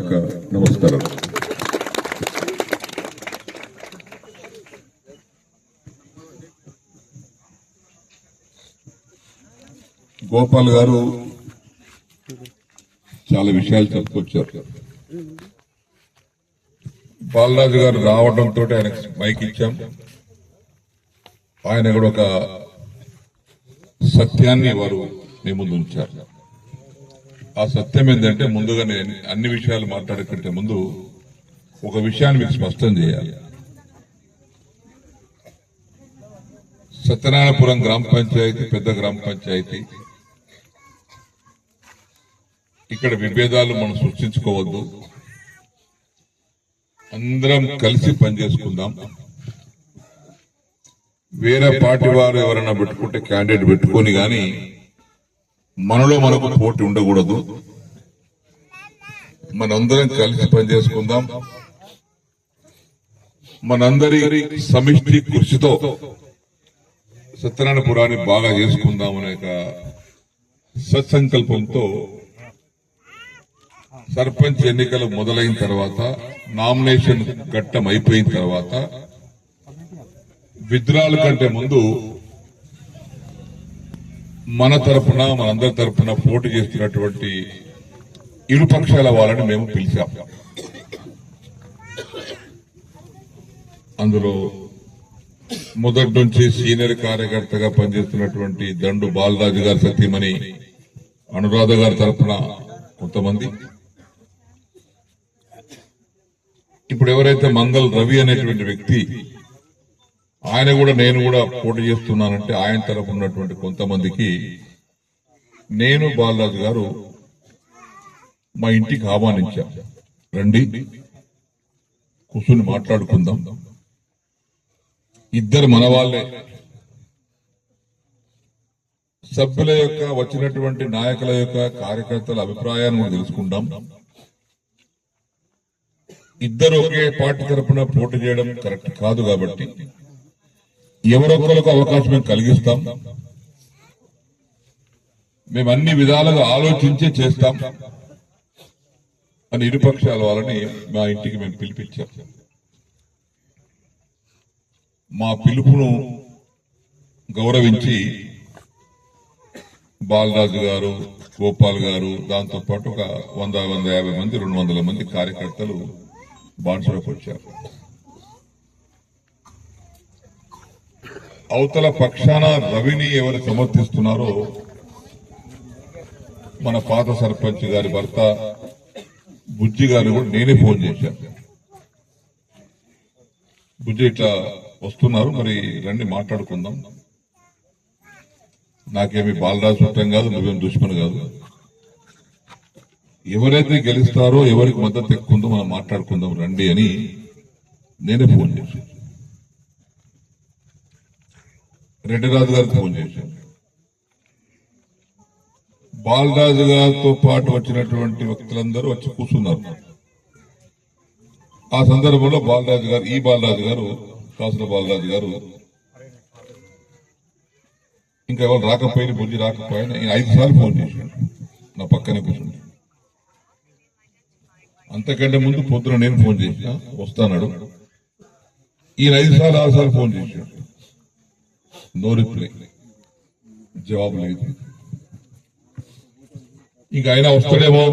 యొక్క నమస్కారం గోపాల్ గారు చాలా విషయాలు చెప్పుకొచ్చారు. బాలరాజు గారు రావడంతో ఆయనకు మైక్ ఇచ్చాం. ఆయన కూడా ఒక సత్యాన్ని వారు మీ ముందు ఉంచారు. ఆ సత్యం ఏంటంటే ముందుగా నేను అన్ని విషయాలు మాట్లాడకంటే ముందు ఒక విషయాన్ని మీకు స్పష్టం చేయాలి. సత్యనారాయణపురం గ్రామ పంచాయతీ పెద్ద గ్రామ పంచాయతీ. ఇక్కడ విభేదాలు మనం సృష్టించుకోవద్దు. అందరం కలిసి పనిచేసుకుందాం. వేరే పార్టీ వారు ఎవరైనా పెట్టుకుంటే క్యాండిడేట్ పెట్టుకొని కానీ మనలో మనకు పోటీ ఉండకూడదు. మనందరం కలిసి పనిచేసుకుందాం. మనందరి సమిష్టి కృషితో సత్యనారాయణపురాన్ని బాగా చేసుకుందాం అనే సత్సంకల్పంతో సర్పంచ్ ఎన్నికలు మొదలైన తర్వాత నామినేషన్ ఘట్టం అయిపోయిన తర్వాత విద్రాల కంటే ముందు మన తరఫున మనందరి తరపున పోటీ చేస్తున్నటువంటి ఇరు పక్షాల వాళ్ళని మేము పిలిచాం. అందులో మొదటి నుంచి సీనియర్ కార్యకర్తగా పనిచేస్తున్నటువంటి దండు బాలరాజు గారి సతీమణి అనురాధ గారి తరపున కొంతమంది. ఇప్పుడు ఎవరైతే మంగళ్ రవి అనేటువంటి వ్యక్తి ఆయన కూడా నేను కూడా పోటీ చేస్తున్నానంటే ఆయన తరపు ఉన్నటువంటి కొంతమందికి నేను బాలరాజు గారు మా ఇంటికి ఆహ్వానించా. రండి కూర్చుని మాట్లాడుకుందాం. ఇద్దరు మన వాళ్ళే. సభ్యుల యొక్క వచ్చినటువంటి నాయకుల యొక్క కార్యకర్తల అభిప్రాయాన్ని కూడా తెలుసుకుందాం. ఇద్దరు ఒకే పార్టీ తరఫున పోటీ చేయడం కరెక్ట్ కాదు కాబట్టి ఎవరొకరికి అవకాశం మేము కలిగిస్తాం. మేము అన్ని విధాలుగా ఆలోచించే చేస్తాం. అని ఇరుపక్షాల వాళ్ళని మా ఇంటికి మేము పిలిపించాం. మా పిలుపును గౌరవించి బాలరాజు గారు గోపాల్ గారు దాంతో పాటు ఒక వంద వంద యాభై మంది రెండు వందల మంది కార్యకర్తలు బాన్సులకు వచ్చారు. అవతల పక్షాన రవిని ఎవరు సమర్థిస్తున్నారో మన పాత సర్పంచ్ గారి భర్త బుజ్జి గారు కూడా నేనే ఫోన్ చేశాను బుజ్జి ఇట్లా వస్తున్నారు మరి రండి మాట్లాడుకుందాం. నాకేమి బాలరాజు చుట్టం కాదు నువ్వేం దుష్మన్ కాదు. ఎవరైతే గెలుస్తారో ఎవరికి మద్దతు ఎక్కువ ఉందో మనం మాట్లాడుకుందాం రండి అని నేనే ఫోన్ చేశాను రెడ్డిరాజు గారికి ఫోన్ చేశాను బాలరాజు గారితో పాటు వచ్చినటువంటి వ్యక్తులందరూ వచ్చి కూర్చున్నారు. ఆ సందర్భంలో బాలరాజు గారు ఈ బాలరాజు గారు కాసుల బాలరాజు గారు ఇంకా ఎవరు రాకపోయిన బుద్ధి రాకపోయినా ఈయన ఐదు సార్లు ఫోన్ చేశాడు నా పక్కనే కూర్చుని అంతకంటే ముందు పొద్దున నేను ఫోన్ చేసిన వస్తాడు ఈయన ఐదు సార్లు ఆరు సార్లు ఫోన్ చేశాడు. No reply. జవాబు లేదు. ఇంకా ఆయన వస్తాడేమో?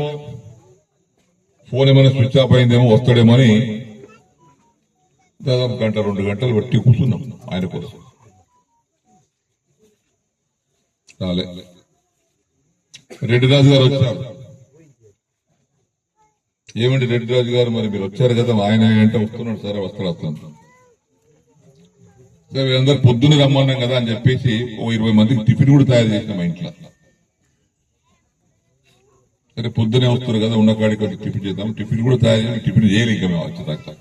ఫోన్ ఏమైనా స్విచ్ ఆఫ్ అయిందేమో వస్తాడేమో అని దాదాపు గంట రెండు గంటలు బట్టి కూర్చున్నాం ఆయన కోసం. రాలే. రెడ్డిరాజు గారు వచ్చారు. ఏమండి రెడ్డిరాజు గారు మరి మీరు వచ్చారు కదా? ఆయన అంటే వస్తున్నాడు సరే వస్తాడు వస్తాను సరే అందరు పొద్దున్న రమ్మన్నాం కదా అని చెప్పేసి ఓ ఇరవై మందికి టిఫిన్ కూడా తయారు చేసినాం ఇంట్లో. సరే పొద్దునే వస్తారు కదా ఉన్న కాడికి వచ్చి టిఫిన్ చేద్దాం. టిఫిన్ కూడా తయారు చేసి టిఫిన్ చేయాలి ఇంకా మేము వచ్చేదాకా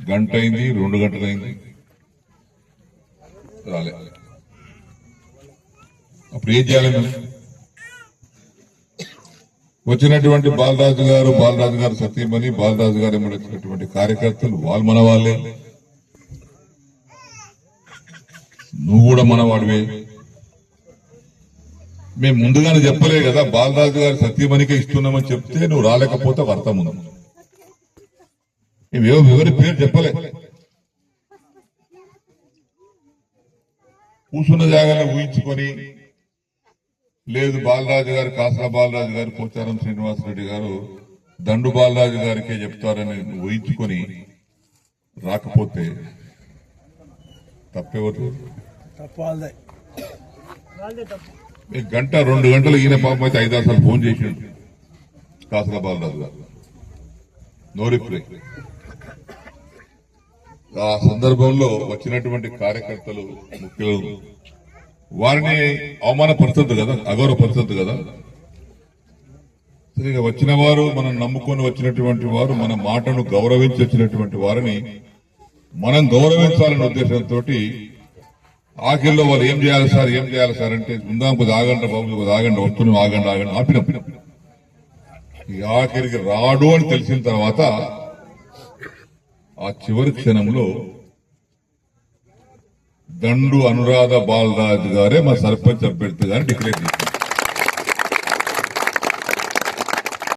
గంట అయింది రెండు గంటలు అయింది. రాలే. అప్పుడు ఏం చేయాలి మేము? వచ్చినటువంటి బాలరాజు గారు బాలరాజు గారు సతీమణి బాలరాజు గారు ఏమని వచ్చినటువంటి కార్యకర్తలు వాళ్ళు మన వాళ్ళే. నువ్వు కూడా మనవాడివే. మేము ముందుగానే చెప్పలే కదా బాలరాజు గారి సత్యమణిక ఇస్తున్నామని చెప్తే నువ్వు రాలేకపోతే ఒక అర్థం ఉంది ఎవరి పేరు చెప్పలే. కూర్చున్న జాగాలో ఊహించుకొని లేదు బాలరాజు గారు కాసల బాలరాజు గారు పోచారం శ్రీనివాసరెడ్డి గారు దండు బాలరాజు గారికే చెప్తారని ఊహించుకొని రాకపోతే తప్పెవరు? గంట రెండు గంటలు ఈయన పాపం అయితే ఐదారు సార్లు ఫోన్ చేసిండు. కాసల బాలరాజు గారు. నో రిప్లై ఆ సందర్భంలో వచ్చినటువంటి కార్యకర్తలు ముఖ్యులు వారిని అవమానపరచద్దు కదా అగౌరవపరచద్దు కదా? సరే, ఇక వచ్చిన వారు మనం నమ్ముకొని వచ్చినటువంటి వారు మన మాటను గౌరవించి వచ్చినటువంటి వారిని మనం గౌరవించాలనే ఉద్దేశంతో ఆఖరిలో వాళ్ళు ఏం చేయాలి సార్ ఏం చేయాలి సార్ అంటే ఉందాం కొద్ది ఆగండి బాబు కొద్ది ఆగండి వస్తున్నాం ఆగండి ఆగండి ఆపినాం. ఈ ఆఖరికి రాడు అని తెలిసిన తర్వాత ఆ చివరి క్షణంలో దండు అనురాధ బాలరాజు గారే మా సర్పంచ్ అభ్యర్థి గారిని డిక్లేర్ చేశారు.